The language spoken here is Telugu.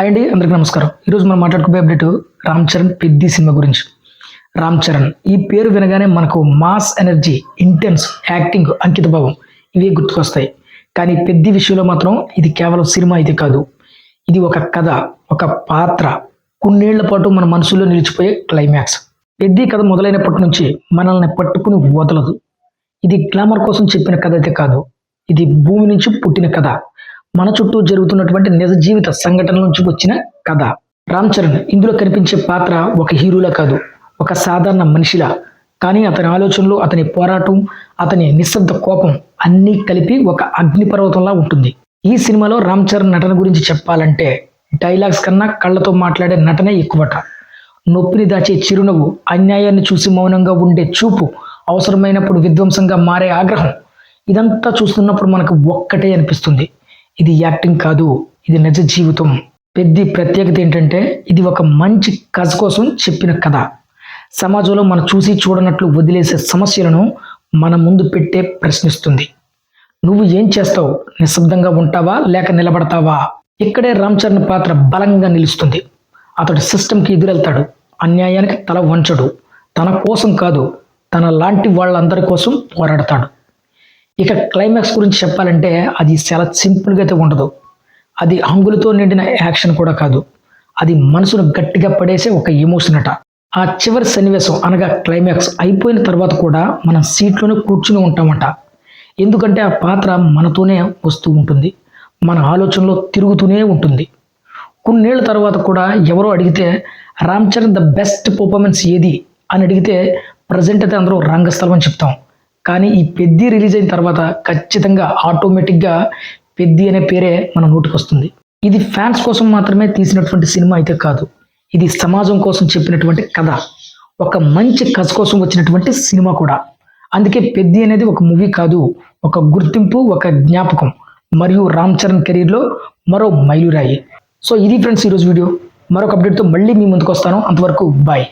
అండి అందరికీ నమస్కారం. ఈరోజు మనం మాట్లాడుకునే అప్డేట్ రామ్ చరణ్ పెద్ది సినిమా గురించి. రామ్ చరణ్ ఈ పేరు వినగానే మనకు మాస్ ఎనర్జీ ఇంటెన్స్ యాక్టింగ్ అంకితభావం ఇవే గుర్తుకొస్తాయి. కానీ పెద్ది విషయంలో మాత్రం ఇది కేవలం సినిమా ఇది కాదు. ఇది ఒక కథ ఒక పాత్ర. కొన్నేళ్ళ పాటు మన మనసులో నిలిచిపోయే క్లైమాక్స్ పెద్ది కథ మొదలైనప్పటి నుంచి మనల్ని పట్టుకుని వదలదు. ఇది గ్లామర్ కోసం చెప్పిన కథ అయితే కాదు. ఇది భూమి నుంచి పుట్టిన కథ. మన చుట్టూ జరుగుతున్నటువంటి నిజ జీవిత సంఘటనల నుంచి వచ్చిన కథ. రామ్ చరణ్ ఇందులో కనిపించే పాత్ర ఒక హీరోలా కాదు ఒక సాధారణ మనిషిలా. కానీ అతని ఆలోచనలు అతని పోరాటం అతని నిశ్శబ్ద కోపం అన్నీ కలిపి ఒక అగ్నిపర్వతంలా ఉంటుంది. ఈ సినిమాలో రామ్ చరణ్ నటన గురించి చెప్పాలంటే డైలాగ్స్ కన్నా కళ్ళతో మాట్లాడే నటనే ఎక్కువట. నొప్పిని దాచే చిరునవ్వు అన్యాయాన్ని చూసి మౌనంగా ఉండే చూపు అవసరమైనప్పుడు విధ్వంసంగా మారే ఆగ్రహం ఇదంతా చూస్తున్నప్పుడు మనకు ఒక్కటే అనిపిస్తుంది. ఇది యాక్టింగ్ కాదు ఇది నిజ జీవితం. పెద్ద ప్రత్యేకత ఏంటంటే ఇది ఒక మంచి కథ కోసం చెప్పిన కథ. సమాజంలో మనం చూసి చూడనట్లు వదిలేసే సమస్యలను మన ముందు పెట్టే ప్రశ్నిస్తుంది. నువ్వు ఏం చేస్తావు? నిశ్శబ్దంగా ఉంటావా? లేక నిలబడతావా? ఇక్కడే రామ్ చరణ్ పాత్ర బలంగా నిలుస్తుంది. అతడు సిస్టంకి ఎదురెళ్తాడు. అన్యాయానికి తల వంచడు. తన కోసం కాదు తన లాంటి వాళ్ళందరి కోసం పోరాడతాడు. ఇక క్లైమాక్స్ గురించి చెప్పాలంటే అది చాలా సింపుల్గా అయితే ఉండదు. అది హంగులతో నిండిన యాక్షన్ కూడా కాదు. అది మనసును గట్టిగా పడేసే ఒక ఎమోషన్ అట. ఆ చివరి సన్నివేశం అనగా క్లైమాక్స్ అయిపోయిన తర్వాత కూడా మనం సీట్లోనే కూర్చుని ఉంటామట. ఎందుకంటే ఆ పాత్ర మనతోనే వస్తూ ఉంటుంది. మన ఆలోచనలో తిరుగుతూనే ఉంటుంది. కొన్నేళ్ళ తర్వాత కూడా ఎవరో అడిగితే Ram Charan the best performance ఏది? అని అడిగితే ప్రజెంట్ అయితే అందరూ రంగస్థలం అని చెప్తాం. కానీ ఈ పెద్ది రిలీజ్ అయిన తర్వాత ఖచ్చితంగా ఆటోమేటిక్గా పెద్ది అనే పేరే మన నోటికి వస్తుంది. ఇది ఫ్యాన్స్ కోసం మాత్రమే తీసినటువంటి సినిమా అయితే కాదు. ఇది సమాజం కోసం చెప్పినటువంటి కథ. ఒక మంచి కథ కోసం వచ్చినటువంటి సినిమా కూడా. అందుకే పెద్ది అనేది ఒక మూవీ కాదు ఒక గుర్తింపు ఒక జ్ఞాపకం. మరియు రామ్ చరణ్ కెరీర్లో మరో మైలురాయి. సో ఇది ఫ్రెండ్స్ ఈరోజు వీడియో. మరొక అప్డేట్తో మళ్ళీ మీ ముందుకు వస్తాను. అంతవరకు బాయ్.